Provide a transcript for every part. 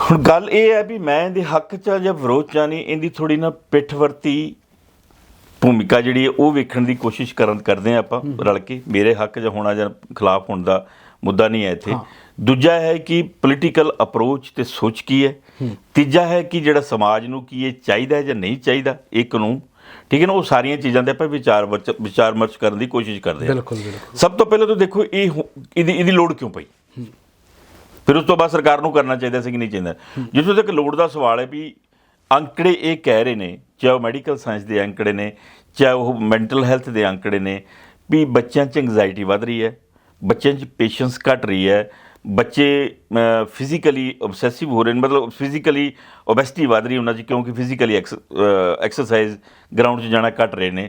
ਹੁਣ ਗੱਲ ਇਹ ਹੈ ਵੀ ਮੈਂ ਇਹਦੇ ਹੱਕ 'ਚ ਆ ਜਾਂ ਵਿਰੋਧ 'ਚ ਆ ਨਹੀਂ ਇਹਦੀ ਥੋੜੀ ਨਾ ਪਿੱਠ ਵਰਤੀ ਭੂਮਿਕਾ ਜਿਹੜੀ ਹੈ ਉਹ ਵੇਖਣ ਦੀ ਕੋਸ਼ਿਸ਼ ਕਰਨ ਕਰਦੇ ਆ ਆਪਾਂ ਰਲ ਕੇ। ਮੇਰੇ ਹੱਕ 'ਚ ਹੋਣਾ ਜਾਂ ਖਿਲਾਫ ਹੋਣ ਦਾ ਮੁੱਦਾ ਨਹੀਂ ਹੈ ਇੱਥੇ। ਦੂਜਾ ਹੈ ਕਿ ਪੋਲੀਟੀਕਲ ਅਪਰੋਚ ਤੇ ਸੋਚ ਕੀ ਹੈ। ਤੀਜਾ ਹੈ ਕਿ ਜਿਹੜਾ ਸਮਾਜ ਨੂੰ ਕੀ ਇਹ ਚਾਹੀਦਾ ਜਾਂ ਨਹੀਂ ਚਾਹੀਦਾ ਇਹ ਕਾਨੂੰਨ। ਠੀਕ ਹੈ ਨਾ ਉਹ ਸਾਰੀਆਂ ਚੀਜ਼ਾਂ ਦੇ ਆਪਾਂ ਵਿਚਾਰ ਵਿਚਾਰ ਮਰਚ ਕਰਨ ਦੀ ਕੋਸ਼ਿਸ਼ ਕਰਦੇ ਹਾਂ। ਬਿਲਕੁਲ ਬਿਲਕੁਲ। ਸਭ ਤੋਂ ਪਹਿਲਾਂ ਤਾਂ ਦੇਖੋ ਇਹ ਇਹਦੀ ਇਹਦੀ ਲੋੜ ਕਿਉਂ ਪਈ? ਫਿਰ ਉਸ ਤੋਂ ਬਾਅਦ ਸਰਕਾਰ ਨੂੰ ਕਰਨਾ ਚਾਹੀਦਾ ਸੀ ਕਿ ਨਹੀਂ ਚਾਹੀਦਾ। ਜਿੱਥੋਂ ਤੱਕ ਲੋੜ ਦਾ ਸਵਾਲ ਹੈ ਵੀ ਅੰਕੜੇ ਇਹ ਕਹਿ ਰਹੇ ਨੇ, ਚਾਹੇ ਉਹ ਮੈਡੀਕਲ ਸਾਇੰਸ ਦੇ ਅੰਕੜੇ ਨੇ, ਚਾਹੇ ਉਹ ਮੈਂਟਲ ਹੈਲਥ ਦੇ ਅੰਕੜੇ ਨੇ, ਵੀ ਬੱਚਿਆਂ 'ਚ ਐਂਗਜ਼ਾਇਟੀ ਵੱਧ ਰਹੀ ਹੈ, ਬੱਚਿਆਂ 'ਚ ਪੇਸ਼ੈਂਸ ਘਟ ਰਹੀ ਹੈ, ਬੱਚੇ ਫਿਜ਼ੀਕਲੀ ਆਬਸੈਸਿਵ ਹੋ ਰਹੇ ਨੇ, ਮਤਲਬ ਫਿਜ਼ੀਕਲੀ ਓਬੈਸਿਟੀ ਵੱਧ ਰਹੀ ਉਹਨਾਂ 'ਚ, ਕਿਉਂਕਿ ਫਿਜ਼ੀਕਲੀ ਐਕਸਰਸਾਈਜ਼ ਗਰਾਊਂਡ 'ਚ ਜਾਣਾ ਘਟ ਰਹੇ ਨੇ।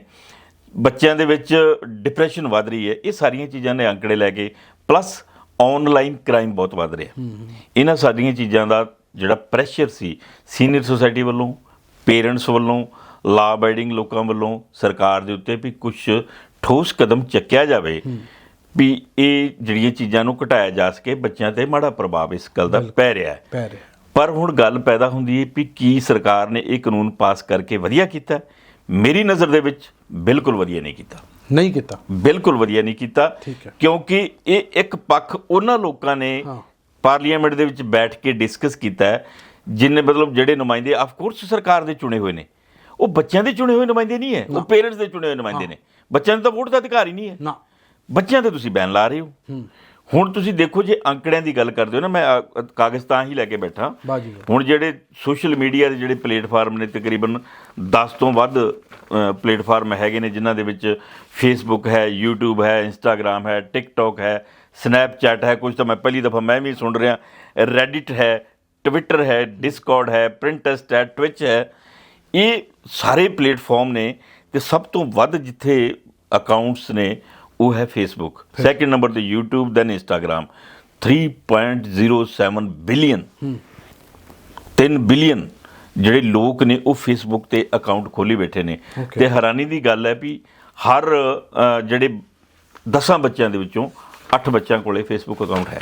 ਬੱਚਿਆਂ ਦੇ ਵਿੱਚ ਡਿਪਰੈਸ਼ਨ ਵੱਧ ਰਹੀ ਹੈ, ਇਹ ਸਾਰੀਆਂ ਚੀਜ਼ਾਂ ਨੇ ਅੰਕੜੇ ਲੈ ਕੇ ਪਲੱਸ ਆਨਲਾਈਨ ਕ੍ਰਾਈਮ ਬਹੁਤ ਵੱਧ ਰਿਹਾ। ਇਹਨਾਂ ਸਾਰੀਆਂ ਚੀਜ਼ਾਂ ਦਾ ਜਿਹੜਾ ਪ੍ਰੈਸ਼ਰ ਸੀ ਸੀਨੀਅਰ ਸੁਸਾਇਟੀ ਵੱਲੋਂ ਪੇਰੈਂਟਸ ਵੱਲੋਂ ਲਾ ਅਬਾਈਡਿੰਗ ਲੋਕਾਂ ਵੱਲੋਂ ਸਰਕਾਰ ਦੇ ਉੱਤੇ ਵੀ ਕੁਝ ਠੋਸ ਕਦਮ ਚੱਕਿਆ ਜਾਵੇ ਵੀ ਇਹ ਜਿਹੜੀਆਂ ਚੀਜ਼ਾਂ ਨੂੰ ਘਟਾਇਆ ਜਾ ਸਕੇ ਬੱਚਿਆਂ ਤੇ ਮਾੜਾ ਪ੍ਰਭਾਵ ਇਸ ਗੱਲ ਦਾ ਪੈ ਰਿਹਾ ਹੈ। ਪੈ ਰਿਹਾ। ਪਰ ਹੁਣ ਗੱਲ ਪੈਦਾ ਹੁੰਦੀ ਹੈ ਵੀ ਕੀ ਸਰਕਾਰ ਨੇ ਇਹ ਕਾਨੂੰਨ ਪਾਸ ਕਰਕੇ ਵਧੀਆ ਕੀਤਾ? ਮੇਰੀ ਨਜ਼ਰ ਦੇ ਵਿੱਚ ਬਿਲਕੁਲ ਵਧੀਆ ਨਹੀਂ ਕੀਤਾ। ਨਹੀਂ ਕੀਤਾ। ਬਿਲਕੁਲ ਵਧੀਆ ਨਹੀਂ ਕੀਤਾ। ਕਿਉਂਕਿ ਇਹ ਇੱਕ ਪੱਖ ਉਹਨਾਂ ਲੋਕਾਂ ਨੇ। ਪਾਰਲੀਮੈਂਟ ਦੇ ਵਿੱਚ ਬੈਠ ਕੇ ਡਿਸਕਸ ਕੀਤਾ ਹੈ, ਜਿਨਨੇ ਮਤਲਬ ਜਿਹੜੇ ਨੁਮਾਇੰਦੇ ਆਫ ਕੋਰਸ ਸਰਕਾਰ ਦੇ ਚੁਣੇ ਹੋਏ ਨੇ। ਉਹ ਬੱਚਿਆਂ ਦੇ ਚੁਣੇ ਹੋਏ ਨੁਮਾਇੰਦੇ ਨਹੀਂ ਹੈ ਉਹ ਪੇਰੈਂਟਸ ਦੇ ਚੁਣੇ ਹੋਏ ਨੁਮਾਇੰਦੇ ਨੇ। ਬੱਚਿਆਂ ਨੂੰ ਤਾਂ ਵੋਟ ਦਾ ਅਧਿਕਾਰ ਹੀ ਨਹੀਂ ਹੈ। ਨਾ। ਬੱਚਿਆਂ ਤੇ ਤੁਸੀਂ ਬੈਨ ਲਾ ਰਹੇ ਹੋ। ਹੁਣ ਤੁਸੀਂ ਦੇਖੋ ਜੇ ਅੰਕੜਿਆਂ ਦੀ ਗੱਲ ਕਰਦੇ ਹੋ ਨਾ ਮੈਂ ਅ, ਕਾਗਜ਼ ਤਾਂ ਹੀ ਲੈ ਕੇ ਬੈਠਾ। ਬਾਜੀ। ਹੁਣ ਜਿਹੜੇ ਸੋਸ਼ਲ ਮੀਡੀਆ ਦੇ ਜਿਹੜੇ ਪਲੇਟਫਾਰਮ ਨੇ ਤਕਰੀਬਨ 10 ਤੋਂ ਵੱਧ ਅ, ਪਲੇਟਫਾਰਮ ਹੈਗੇ ਨੇ ਜਿਨ੍ਹਾਂ ਦੇ ਵਿੱਚ ਫੇਸਬੁੱਕ ਹੈ YouTube ਹੈ Instagram ਹੈ TikTok ਹੈ Snapchat ਹੈ ਕੁਝ ਤਾਂ ਮੈਂ ਪਹਿਲੀ ਦਫਾ ਮੈਂ ਵੀ ਸੁਣ ਰਿਹਾ। Reddit ਹੈ Twitter ਹੈ Discord ਹੈ Pinterest ਹੈ Twitch ਹੈ। ਇਹ ਸਾਰੇ ਪਲੇਟਫਾਰਮ ਨੇ ਤੇ ਸਭ ਤੋਂ ਵੱਧ ਜਿੱਥੇ ਅਕਾਊਂਟਸ ਨੇ ਉਹ ਹੈ ਫੇਸਬੁੱਕ ਸੈਕਿੰਡ ਨੰਬਰ ਤੇ YouTube then Instagram 3.07 billion 3 billion ਜਿਹੜੇ ਲੋਕ ਨੇ ਉਹ ਫੇਸਬੁੱਕ ਤੇ ਅਕਾਊਂਟ ਖੋਲੀ ਬੈਠੇ ਨੇ. ਤੇ ਹੈਰਾਨੀ ਦੀ ਗੱਲ ਹੈ ਵੀ ਹਰ ਅ, ਜਿਹੜੇ 10 ਬੱਚਿਆਂ ਦੇ ਵਿੱਚੋਂ 8 ਬੱਚਿਆਂ ਕੋਲੇ ਫੇਸਬੁੱਕ ਅਕਾਊਂਟ ਹੈ।